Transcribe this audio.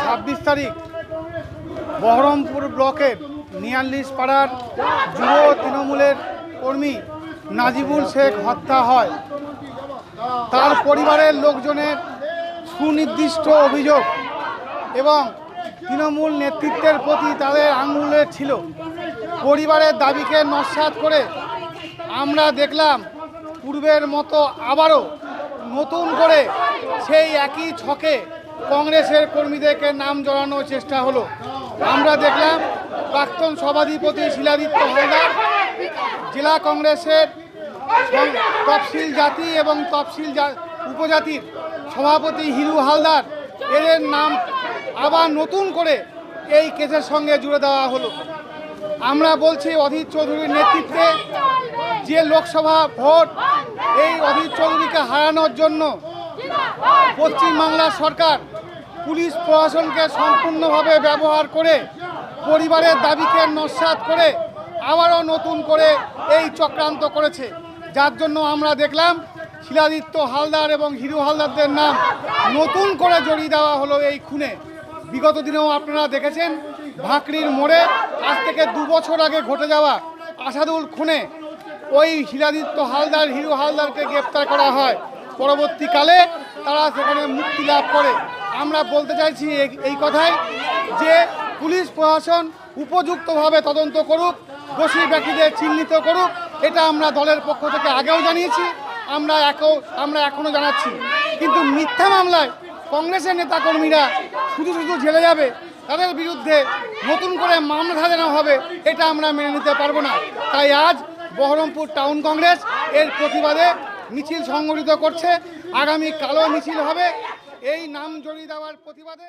ছাব্বিশ তারিখ বহরমপুর ব্লকের নিয়াল্লিশ পাড়ার যুব তৃণমূলের কর্মী নাজিবুল শেখ হত্যা হয়। তার পরিবারের লোকজনের সুনির্দিষ্ট অভিযোগ এবং তৃণমূল নেতৃত্বের প্রতি তাদের আঙুলের ছিল। পরিবারের দাবিকে নস্বাত করে আমরা দেখলাম, পূর্বের মতো আবারও নতুন করে সেই একই ছকে কংগ্রেসের কর্মীদেরকে নাম জড়ানোর চেষ্টা হলো। আমরা দেখলাম প্রাক্তন সভাধিপতি শিলাদিত্য হালদার জেলা কংগ্রেসের তফসিল জাতি এবং তফসিল উপজাতির সভাপতি হিরু হালদার। এদের নাম আবার নতুন করে এই কেসের সঙ্গে জুড়ে দেওয়া হলো। আমরা বলছি অধীর চৌধুরীর নেতৃত্বে যে লোকসভা ভোট এই অধীর চৌধুরীকে হারানোর জন্য পশ্চিমবাংলার সরকার পুলিশ প্রশাসনকে সম্পূর্ণভাবে ব্যবহার করে পরিবারের দাবিকে নস্বাত করে আবারও নতুন করে এই চক্রান্ত করেছে। যার জন্য আমরা দেখলাম শিলাদিত্য হালদার এবং হিরু হালদারদের নাম নতুন করে জড়িয়ে দেওয়া হলো এই খুনে। বিগত দিনেও আপনারা দেখেছেন ভাকরির মোড়ে আজ থেকে দু বছর আগে ঘটে যাওয়া আসাদুল খুনে ওই শিলাদিত্য হালদার, হিরু হালদারকে গ্রেপ্তার করা হয়। পরবর্তীকালে তারা সেখানে মুক্তি লাভ করে। আমরা বলতে চাইছি এই- কথাই যে পুলিশ প্রশাসন উপযুক্তভাবে তদন্ত করুক, দোষী ব্যক্তিদের চিহ্নিত করুক, এটা আমরা দলের পক্ষ থেকে আগেও জানিয়েছি, আমরা একও আমরা এখনও জানাচ্ছি। কিন্তু মিথ্যা মামলায় কংগ্রেসের নেতাকর্মীরা শুধু শুধু ঝেলে যাবে, তাদের বিরুদ্ধে নতুন করে মামলা সাজানো হবে, এটা আমরা মেনে নিতে পারব না। তাই আজ বহরমপুর টাউন কংগ্রেস এর প্রতিবাদে মিছিল সংগঠিত করছে। আগামী কালো মিছিল হবে। এই নাম জড়িয়ে দেওয়ার প্রতিবাদে